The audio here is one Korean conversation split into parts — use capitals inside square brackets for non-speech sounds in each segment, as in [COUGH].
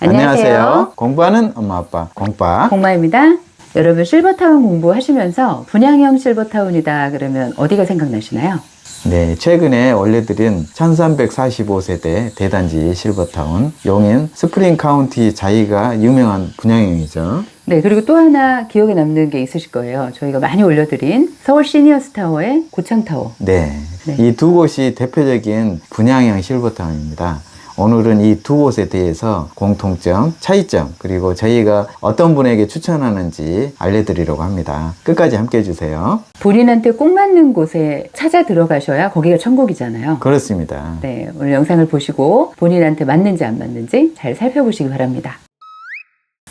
안녕하세요. 공부하는 엄마 아빠 공빠. 공마입니다. 여러분 실버타운 공부하시면서 분양형 실버타운이다 그러면 어디가 생각나시나요? 네, 최근에 올려드린 1345세대 대단지 실버타운 용인 스프링 카운티 자이가 유명한 분양형이죠. 네, 그리고 또 하나 기억에 남는 게 있으실 거예요. 저희가 많이 올려드린 서울 시니어스 타워의 고창 타워. 네, 네. 이 두 곳이 대표적인 분양형 실버타운입니다. 오늘은 이 두 곳에 대해서 공통점, 차이점, 그리고 저희가 어떤 분에게 추천하는지 알려드리려고 합니다. 끝까지 함께 해주세요. 본인한테 꼭 맞는 곳에 찾아 들어가셔야 거기가 천국이잖아요. 그렇습니다. 네, 오늘 영상을 보시고 본인한테 맞는지 안 맞는지 잘 살펴보시기 바랍니다.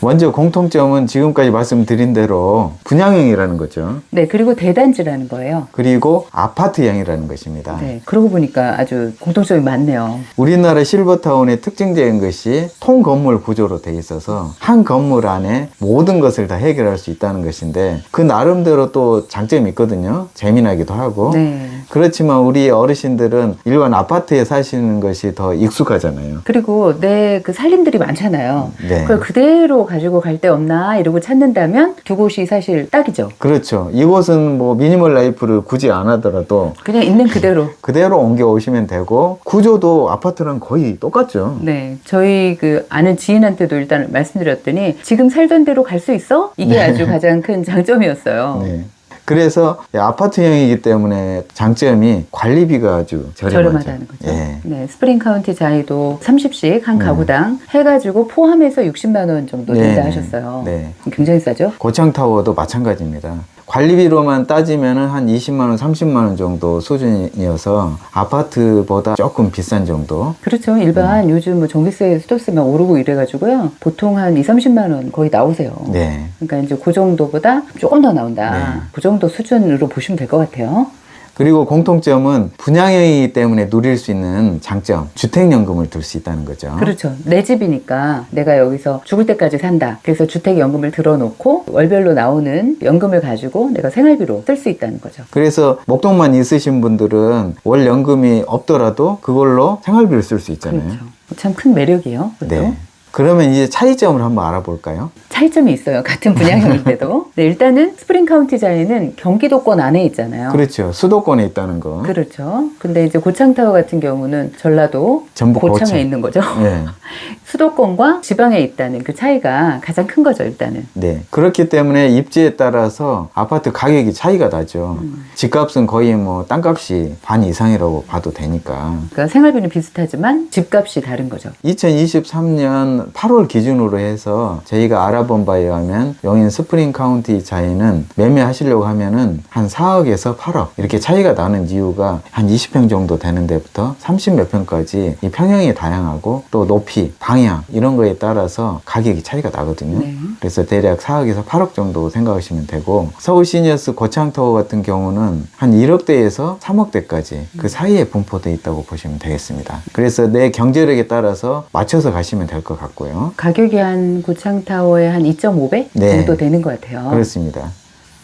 먼저 공통점은 지금까지 말씀드린 대로 분양형이라는 거죠. 네, 그리고 대단지라는 거예요. 그리고 아파트형이라는 것입니다. 네, 그러고 보니까 아주 공통점이 많네요. 우리나라 실버타운의 특징적인 것이 통건물 구조로 돼 있어서 한 건물 안에 모든 것을 다 해결할 수 있다는 것인데 그 나름대로 또 장점이 있거든요. 재미나기도 하고. 네. 그렇지만 우리 어르신들은 일반 아파트에 사시는 것이 더 익숙하잖아요. 그리고 내 그 살림들이 많잖아요. 네. 그걸 그대로 가지고 갈 데 없나 이러고 찾는다면 두 곳이 사실 딱이죠. 그렇죠. 이곳은 뭐 미니멀 라이프를 굳이 안 하더라도 그냥 있는 그대로. [LAUGHS] 그대로 옮겨 오시면 되고 구조도 아파트랑 거의 똑같죠. 네. 저희 그 아는 지인한테도 일단 말씀드렸더니 지금 살던 대로 갈 수 있어? 이게 아주 가장 큰 장점이었어요. 네. 그래서 아파트형이기 때문에 장점이 관리비가 아주 저렴하죠. 저렴하다는 거죠. 예. 네, 스프링 카운티 자이도 30씩 한 네. 가구당 해가지고 포함해서 60만 원 정도 네, 된다 네. 하셨어요. 네. 굉장히 싸죠? 고창타워도 마찬가지입니다. 관리비로만 따지면 한 20만 원, 30만 원 정도 수준이어서 아파트보다 조금 비싼 정도. 그렇죠. 일반 음. 요즘 뭐 전기세, 수도세 막 오르고 이래가지고요. 보통 한 2, 30만 원 거의 나오세요. 네. 그러니까 이제 그 정도보다 조금 더 나온다. 네. 그 정도 수준으로 보시면 될 것 같아요. 그리고 공통점은 분양형이기 때문에 누릴 수 있는 장점, 주택연금을 들 수 있다는 거죠. 그렇죠. 내 집이니까 내가 여기서 죽을 때까지 산다. 그래서 주택연금을 들어놓고 월별로 나오는 연금을 가지고 내가 생활비로 쓸 수 있다는 거죠. 그래서 목돈만 있으신 분들은 월 연금이 없더라도 그걸로 생활비를 쓸 수 있잖아요. 그렇죠. 참 큰 매력이에요. 그것도. 네. 그러면 이제 차이점을 한번 알아볼까요? 차이점이 있어요. 같은 분양형인데도. [LAUGHS] 네, 일단은 스프링 카운티 자이는 경기도권 안에 있잖아요. 그렇죠. 수도권에 있다는 거. 그렇죠. 근데 이제 고창타워 같은 경우는 전라도 전북 고창에 고창. 있는 거죠. 네. [LAUGHS] 수도권과 지방에 있다는 그 차이가 가장 큰 거죠, 일단은. 네. 그렇기 때문에 입지에 따라서 아파트 가격이 차이가 나죠. 음. 집값은 거의 뭐 땅값이 반 이상이라고 봐도 되니까. 그러니까 생활비는 비슷하지만 집값이 다른 거죠. 2023년 8월 기준으로 해서 저희가 알아본 바에 의하면 용인 스프링 카운티 자이는 매매하시려고 하면은 한 4억에서 8억 이렇게 차이가 나는 이유가 한 20평 정도 되는 데부터 30 몇 평까지 이 평형이 다양하고 또 높이, 방향 이런 거에 따라서 가격이 차이가 나거든요. 네. 그래서 대략 4억에서 8억 정도 생각하시면 되고 서울 시니어스 고창타워 같은 경우는 한 1억대에서 3억대까지 그 사이에 분포되어 있다고 보시면 되겠습니다. 그래서 내 경제력에 따라서 맞춰서 가시면 될 것 같고요. 가격이 한 고창타워의 한 2.5배 네. 정도 되는 것 같아요. 그렇습니다.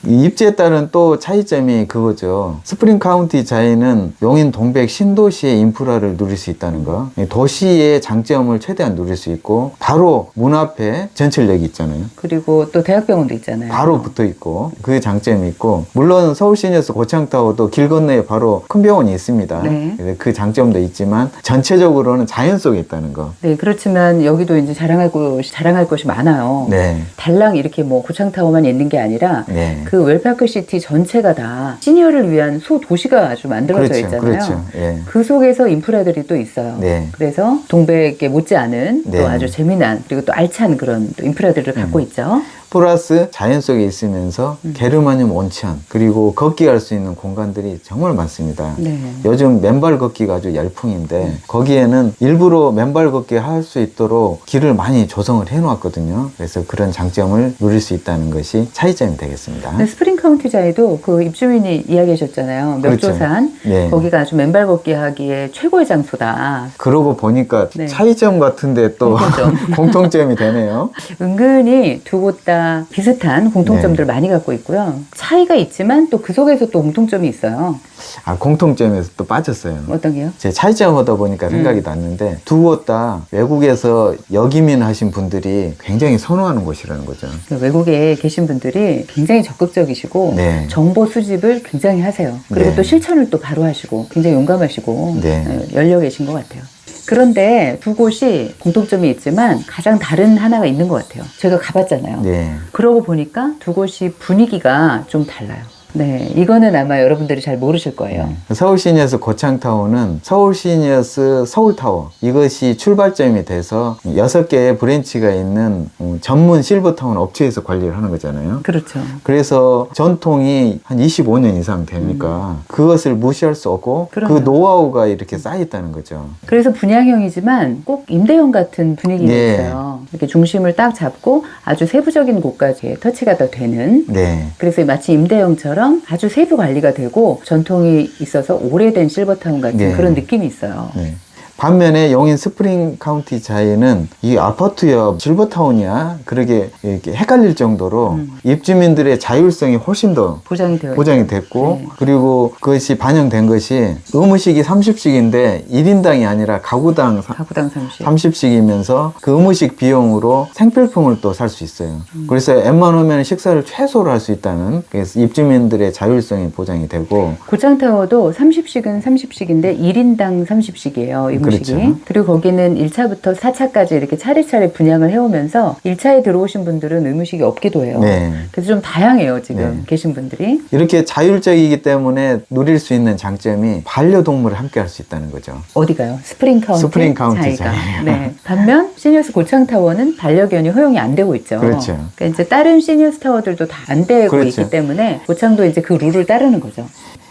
이 입지에 따른 또 차이점이 그거죠. 스프링 카운티 자이는 용인 동백 신도시의 인프라를 누릴 수 있다는 거. 이 도시의 장점을 최대한 누릴 수 있고 바로 문 앞에 전철역이 있잖아요. 그리고 또 대학병원도 있잖아요. 바로 붙어 있고 그 장점이 있고 물론 서울 시니어스 고창타워도 길 건너에 바로 큰 병원이 있습니다. 네. 그 장점도 있지만 전체적으로는 자연 속에 있다는 거. 네, 그렇지만 여기도 이제 자랑할 곳이 자랑할 것이 많아요. 네. 달랑 이렇게 뭐 고창타워만 있는 게 아니라 네. 그 웰파크 시티 전체가 다 시니어를 위한 소도시가 아주 만들어져 그렇죠. 있잖아요. 그렇죠. 예. 그 속에서 인프라들이 또 있어요. 네. 그래서 동백에 못지않은 네. 음. 또 아주 재미난 그리고 또 알찬 그런 또 인프라들을 갖고 있죠. 플러스 자연 속에 있으면서 음. 게르마늄 온천 그리고 걷기 할 수 있는 공간들이 정말 많습니다. 네. 요즘 맨발 걷기가 아주 열풍인데 거기에는 일부러 맨발 걷기 할 수 있도록 길을 많이 조성을 해 놓았거든요. 그래서 그런 장점을 누릴 수 있다는 것이 차이점이 되겠습니다. 근데 스프링 카운티자에도 그 입주민이 이야기하셨잖아요. 그렇죠. 멱조산 네. 거기가 아주 맨발 걷기 하기에 최고의 장소다. 그러고 보니까 네. 차이점 같은데 또 공통점. [LAUGHS] 공통점이 되네요. [LAUGHS] 은근히 두 곳 다다 비슷한 공통점들을 많이 갖고 있고요. 차이가 있지만 또 그 속에서 또 공통점이 있어요. 아, 공통점에서 또 빠졌어요. 어떤 게요? 제 차이점 하다 보니까 생각이 났는데 두 곳 다 외국에서 역이민 하신 분들이 굉장히 선호하는 곳이라는 거죠. 그 외국에 계신 분들이 굉장히 적극적이시고 네. 정보 수집을 굉장히 하세요. 그리고 네. 또 실천을 또 바로 하시고 굉장히 용감하시고 네. 예, 열려 계신 것 같아요. 그런데 두 곳이 공통점이 있지만 가장 다른 하나가 있는 것 같아요. 제가 가봤잖아요. 네. 그러고 보니까 두 곳이 분위기가 좀 달라요. 네, 이거는 아마 여러분들이 잘 모르실 거예요. 서울 시니어스 고창타워는 서울 시니어스 서울타워 이것이 출발점이 돼서 여섯 개의 브랜치가 있는 음, 전문 실버타운 업체에서 관리를 하는 거잖아요. 그렇죠. 그래서 전통이 한 25년 이상 되니까 그것을 무시할 수 없고 그 음. 그럼요. 노하우가 이렇게 쌓여 있다는 거죠. 그래서 분양형이지만 꼭 임대형 같은 분위기가 네. 있어요. 이렇게 중심을 딱 잡고 아주 세부적인 곳까지 터치가 다 되는 네. 그래서 마치 임대형처럼 아주 세부 관리가 되고 전통이 있어서 오래된 실버타운 같은 네. 그런 느낌이 있어요. 네. 반면에 용인 스프링 카운티 자이는 이 아파트 옆 실버타운이야 그러게 이렇게 헷갈릴 정도로 음. 입주민들의 자율성이 훨씬 더 보장이 되어 보장이. 됐고 네. 그리고 그것이 반영된 것이 의무식이 30씩인데 1인당이 아니라 가구당 가구당 30. 30씩이면서 그 의무식 비용으로 생필품을 또 살 수 있어요. 음. 그래서 웬만하면 식사를 최소로 할 수 있다는 그래서 입주민들의 자율성이 보장이 되고 고창타워도 30씩은 30씩인데 1인당 30씩이에요. 이무식이. 그렇죠. 그리고 거기는 1차부터 4차까지 이렇게 차례차례 분양을 해오면서 1차에 들어오신 분들은 의무식이 없기도 해요. 네. 그래서 좀 다양해요, 지금 네. 계신 분들이. 이렇게 자율적이기 때문에 누릴 수 있는 장점이 반려동물을 함께 할 수 있다는 거죠. 어디가요? 스프링 카운티. 스프링 카운티 자이가. 자이예요. 네. [LAUGHS] 반면 시니어스 고창 타워는 반려견이 허용이 안 되고 있죠. 그렇죠. 그러니까 이제 다른 시니어스 타워들도 다 안 되고 그렇죠. 있기 때문에 고창도 이제 그 룰을 따르는 거죠.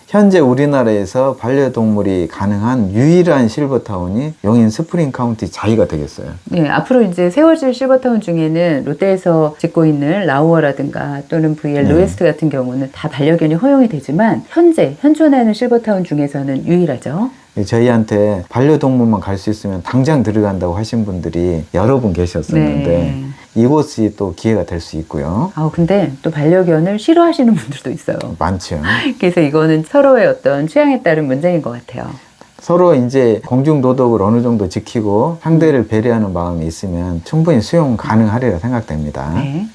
현재 우리나라에서 반려동물이 가능한 유일한 실버타운이 용인 스프링 카운티 자이가 되겠어요. 네, 앞으로 이제 세워질 실버타운 중에는 롯데에서 짓고 있는 라우어라든가 또는 VL 네. 로에스트 같은 경우는 다 반려견이 허용이 되지만 현재 현존하는 실버타운 중에서는 유일하죠. 저희한테 반려동물만 갈 수 있으면 당장 들어간다고 하신 분들이 여러 분 계셨었는데 네. 이곳이 또 기회가 될 수 있고요. 아, 근데 또 반려견을 싫어하시는 분들도 있어요. 많죠. [LAUGHS] 그래서 이거는 서로의 어떤 취향에 따른 문제인 것 같아요. 서로 이제 공중 도덕을 어느 정도 지키고 상대를 배려하는 마음이 있으면 충분히 수용 가능하리라 생각됩니다. 네.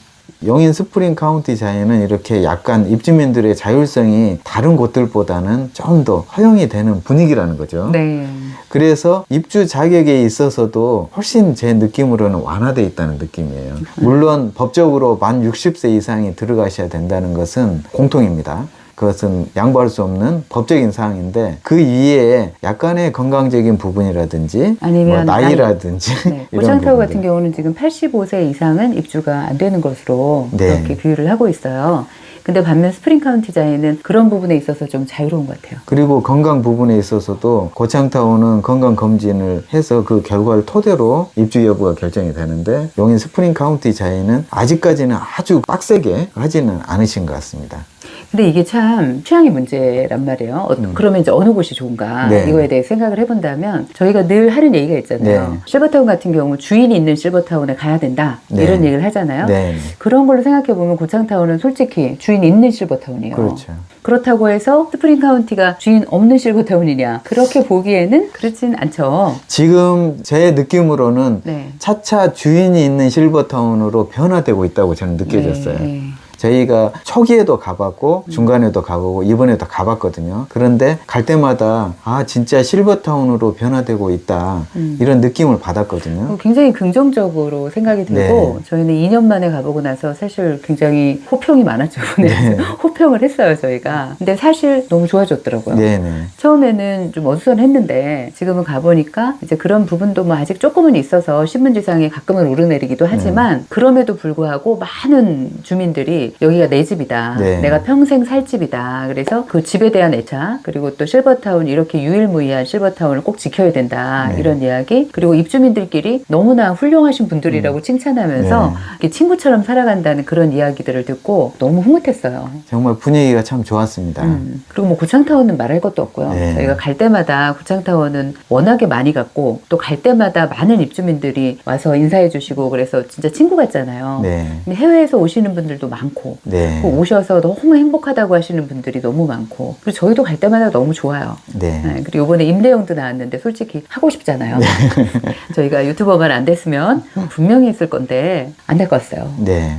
용인 스프링 카운티 자이는 이렇게 약간 입주민들의 자율성이 다른 곳들보다는 좀 더 허용이 되는 분위기라는 거죠. 네. 그래서 입주 자격에 있어서도 훨씬 제 느낌으로는 완화되어 있다는 느낌이에요. 물론 법적으로 만 60세 이상이 들어가셔야 된다는 것은 공통입니다. 그것은 양보할 수 없는 법적인 사항인데 그 이외에 약간의 건강적인 부분이라든지 아니면 뭐 나이라든지 네. [LAUGHS] 이런 고창타워 부분들. 같은 경우는 지금 85세 이상은 입주가 안 되는 것으로 네. 그렇게 비율을 하고 있어요. 근데 반면 스프링 카운티 자에는 그런 부분에 있어서 좀 자유로운 것 같아요. 그리고 건강 부분에 있어서도 고창타운은 건강 검진을 해서 그 결과를 토대로 입주 여부가 결정이 되는데 용인 스프링 카운티 자에는 아직까지는 아주 빡세게 하지는 않으신 것 같습니다. 근데 이게 참 취향의 문제란 말이에요. 어, 그러면 이제 어느 곳이 좋은가 음. 네. 이거에 대해 생각을 해본다면 저희가 늘 하는 얘기가 있잖아요. 네. 실버타운 같은 경우 주인이 있는 실버타운에 가야 된다 네. 이런 얘기를 하잖아요. 네. 그런 걸로 생각해 보면 고창타운은 솔직히 주인 있는 실버타운이에요. 그렇죠. 그렇다고 해서 스프링 카운티가 주인 없는 실버타운이냐 그렇게 보기에는 그렇진 않죠. 지금 제 느낌으로는 네. 차차 주인이 있는 실버타운으로 변화되고 있다고 저는 느껴졌어요. 네. 저희가 초기에도 가봤고 중간에도 가보고 이번에도 가봤거든요. 그런데 갈 때마다 아 진짜 실버타운으로 변화되고 있다 음. 이런 느낌을 받았거든요. 어, 굉장히 긍정적으로 생각이 들고 네. 저희는 2년 만에 가보고 나서 사실 굉장히 호평이 많았죠. [LAUGHS] 네. 호평을 했어요 저희가. 근데 사실 너무 좋아졌더라고요. 네네. 처음에는 좀 어수선했는데 지금은 가보니까 이제 그런 부분도 뭐 아직 조금은 있어서 신문지상에 가끔은 오르내리기도 하지만 그럼에도 불구하고 많은 주민들이 여기가 내 집이다. 네. 내가 평생 살 집이다. 그래서 그 집에 대한 애착 그리고 또 실버타운 이렇게 유일무이한 실버타운을 꼭 지켜야 된다. 네. 이런 이야기 그리고 입주민들끼리 너무나 훌륭하신 분들이라고 칭찬하면서 네. 친구처럼 살아간다는 그런 이야기들을 듣고 너무 흐뭇했어요. 정말 분위기가 참 좋았습니다. 음, 그리고 뭐 고창타워는 말할 것도 없고요. 네. 저희가 갈 때마다 고창타워는 워낙에 많이 갔고 또 갈 때마다 많은 입주민들이 와서 인사해 주시고 그래서 진짜 친구 같잖아요. 네. 해외에서 오시는 분들도 많고 네. 그 오셔서 너무 행복하다고 하시는 분들이 너무 많고 그리고 저희도 갈 때마다 너무 좋아요. 네. 네, 그리고 이번에 임대영도 나왔는데 솔직히 하고 싶잖아요. 네. [LAUGHS] 저희가 유튜버만 안 됐으면 분명히 했을 건데 안 될 것 같아요. 네.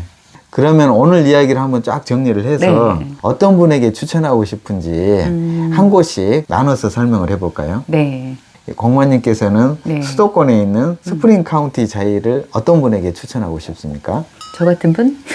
그러면 오늘 이야기를 한번 쫙 정리를 해서 네. 어떤 분에게 추천하고 싶은지 음. 한 곳씩 나눠서 설명을 해볼까요? 네. 공무원님께서는 네. 수도권에 있는 스프링 카운티 자이를 어떤 분에게 추천하고 싶습니까? 저 같은 분? [LAUGHS]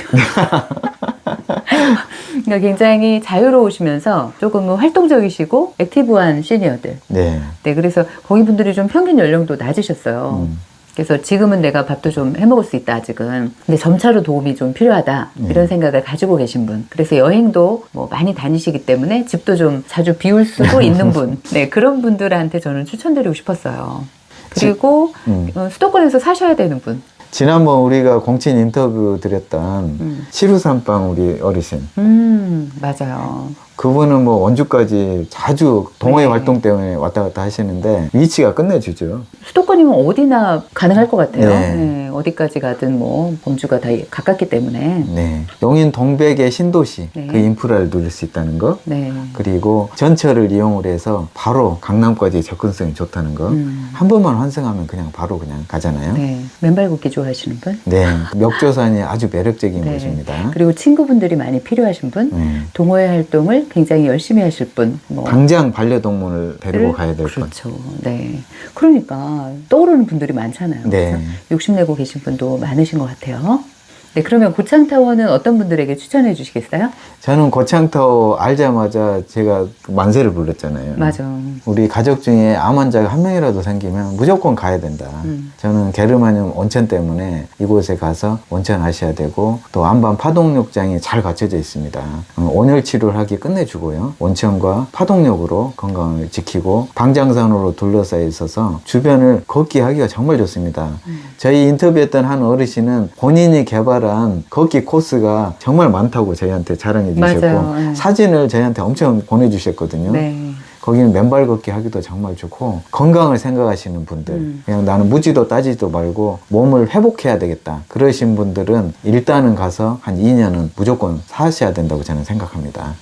그러니까 굉장히 자유로우시면서 조금 활동적이시고 액티브한 시니어들. 네. 네, 그래서 거기 분들이 좀 평균 연령도 낮으셨어요. 음. 그래서 지금은 내가 밥도 좀 해먹을 수 있다, 아직은. 근데 점차로 도움이 좀 필요하다. 네. 이런 생각을 가지고 계신 분. 그래서 여행도 뭐 많이 다니시기 때문에 집도 좀 자주 비울 수도 [LAUGHS] 있는 분. 네, 그런 분들한테 저는 추천드리고 싶었어요. 그리고 음. 어, 수도권에서 사셔야 되는 분. 지난번 우리가 공친 인터뷰 드렸던 음. 시루산빵 우리 어르신 음, 맞아요. 그분은 뭐 원주까지 자주 동호회 네. 활동 때문에 왔다 갔다 하시는데 위치가 끝내주죠. 수도권이면 어디나 가능할 것 같아요. 네. 네, 어디까지 가든 뭐 범주가 다 가깝기 때문에. 네. 용인 동백의 신도시 네. 그 인프라를 누릴 수 있다는 거. 네. 그리고 전철을 이용을 해서 바로 강남까지 접근성이 좋다는 거. 음. 한 번만 환승하면 그냥 바로 그냥 가잖아요. 네. 네. 맨발 걷기 좋아하시는 분. 멱조산이 아주 매력적인 네. 곳입니다. 그리고 친구분들이 많이 필요하신 분. 네. 동호회 활동을 굉장히 열심히 하실 분. 뭐. 당장 반려동물을 데리고 가야 될 것. 그렇죠. 네. 그러니까 떠오르는 분들이 많잖아요. 네. 그래서 욕심내고 계신 분도 많으신 것 같아요. 네, 그러면 고창타워는 어떤 분들에게 추천해 주시겠어요? 저는 고창타워 알자마자 제가 만세를 불렀잖아요. 맞아. 우리 가족 중에 암 환자가 한 명이라도 생기면 무조건 가야 된다. 음. 저는 게르마늄 온천 때문에 이곳에 가서 온천 하셔야 되고 또 안반 파동욕장이 잘 갖춰져 있습니다. 어, 온열 치료를 하기 끝내주고요. 온천과 파동욕으로 건강을 지키고 방장산으로 둘러싸여 있어서 주변을 걷기 하기가 정말 좋습니다. 저희 인터뷰했던 한 어르신은 본인이 개발한 걷기 코스가 정말 많다고 저희한테 자랑해 주셨고 맞아요. 네. 사진을 저희한테 엄청 보내주셨거든요. 네. 거기는 맨발 걷기 하기도 정말 좋고 건강을 생각하시는 분들 음. 그냥 나는 무지도 따지도 말고 몸을 회복해야 되겠다 그러신 분들은 일단은 가서 한 2년은 무조건 사셔야 된다고 저는 생각합니다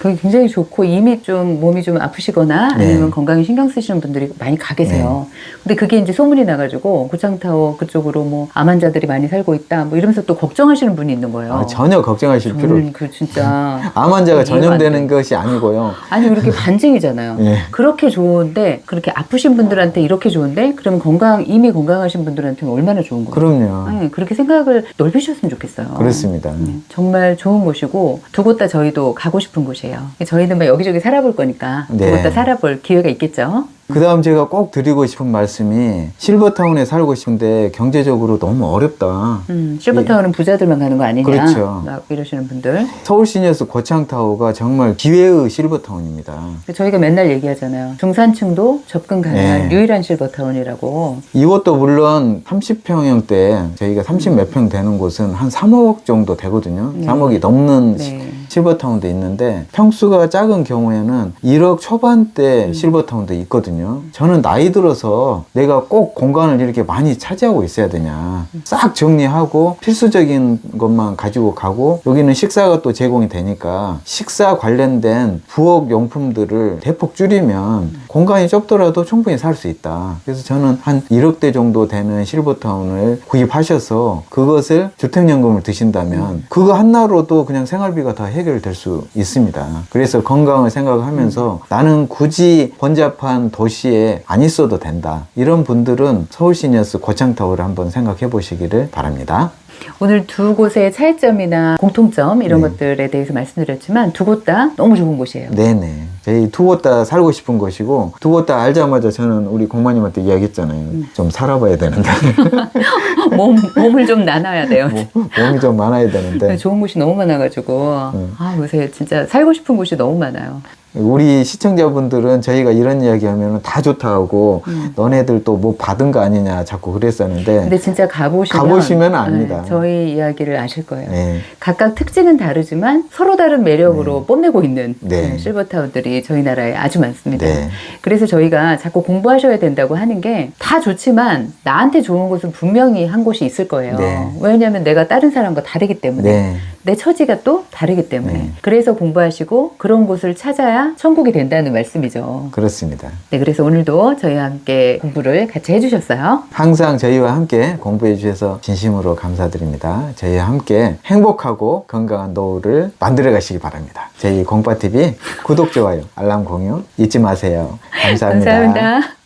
거기 굉장히 좋고 이미 좀 몸이 좀 아프시거나 네. 아니면 건강에 신경 쓰시는 분들이 많이 가 계세요. 근데 그게 이제 소문이 나가지고 고창타워 그쪽으로 뭐 암 환자들이 많이 살고 있다 뭐 이러면서 또 걱정하시는 분이 있는 거예요. 아, 전혀 걱정하실 필요 저는 그 진짜 [LAUGHS] 암 환자가 이해가 안 전염되는 것이 아니고요 아니 이렇게 반증이잖아요. 예. 그렇게 좋은데 그렇게 아프신 분들한테 이렇게 좋은데 그러면 건강 이미 건강하신 분들한테는 얼마나 좋은 거예요. 그럼요 네, 그렇게 생각을 넓히셨으면 좋겠어요. 그렇습니다 네, 정말 좋은 곳이고 두 곳 다 저희도 가고 싶은 곳이에요. 저희는 막 여기저기 살아볼 거니까 두 네. 곳다 살아볼 기회가 있겠죠. 그 다음 제가 꼭 드리고 싶은 말씀이 실버타운에 살고 싶은데 경제적으로 너무 어렵다 음, 실버타운은 부자들만 가는 거 아니냐. 그렇죠. 막 이러시는 분들. 서울 시내에서 고창타워가 정말 기회의 실버타운입니다 저희가 맨날 얘기하잖아요. 중산층도 접근 가능한 네. 유일한 실버타운이라고. 이것도 물론 30평형대 저희가 30 몇 평 되는 곳은 한 3억 정도 되거든요. 네. 3억이 넘는 네. 실버타운도 있는데 평수가 작은 경우에는 1억 초반대 음. 실버타운도 있거든요. 저는 나이 들어서 내가 꼭 공간을 이렇게 많이 차지하고 있어야 되냐. 싹 정리하고 필수적인 것만 가지고 가고 여기는 식사가 또 제공이 되니까 식사 관련된 부엌 용품들을 대폭 줄이면 공간이 좁더라도 충분히 살 수 있다. 그래서 저는 한 1억대 정도 되는 실버타운을 구입하셔서 그것을 주택연금을 드신다면 그거 하나로도 그냥 생활비가 다 해결될 수 있습니다. 그래서 건강을 생각하면서 나는 굳이 번잡한 도시 에 안 있어도 된다. 이런 분들은 서울시니어스 고창타워를 한번 생각해 보시기를 바랍니다. 오늘 두 곳의 차이점이나 공통점 이런 네. 것들에 대해서 말씀드렸지만 두 곳 다 너무 좋은 곳이에요. 네네. 저희 두 곳 다 살고 싶은 곳이고 두 곳 다 알자마자 저는 우리 공마님한테 이야기했잖아요. 음. 좀 살아봐야 되는데 [LAUGHS] 몸, 몸을 좀 나눠야 돼요. 몸이 좀 많아야 되는데 좋은 곳이 너무 많아가지고 음. 아 요새 진짜 살고 싶은 곳이 너무 많아요. 우리 시청자분들은 저희가 이런 이야기 하면 다 좋다 하고 음. 너네들 또 뭐 받은 거 아니냐 자꾸 그랬었는데 근데 진짜 가보시면 가보시면 압니다. 네, 저희 이야기를 아실 거예요. 네. 각각 특징은 다르지만 서로 다른 매력으로 뽐내고 있는 네. 네, 실버타운들이 저희 나라에 아주 많습니다. 네. 그래서 저희가 자꾸 공부하셔야 된다고 하는 게 다 좋지만 나한테 좋은 곳은 분명히 한 곳이 있을 거예요. 네. 왜냐하면 내가 다른 사람과 다르기 때문에 네. 내 처지가 또 다르기 때문에 네. 그래서 공부하시고 그런 곳을 찾아 야 천국이 된다는 말씀이죠. 그렇습니다. 네, 그래서 오늘도 저희와 함께 공부를 같이 해주셨어요. 항상 저희와 함께 공부해 주셔서 진심으로 감사드립니다. 저희와 함께 행복하고 건강한 노후를 만들어 가시기 바랍니다. 저희 공파TV 구독, 좋아요, 알람 공유 잊지 마세요. 감사합니다. 감사합니다.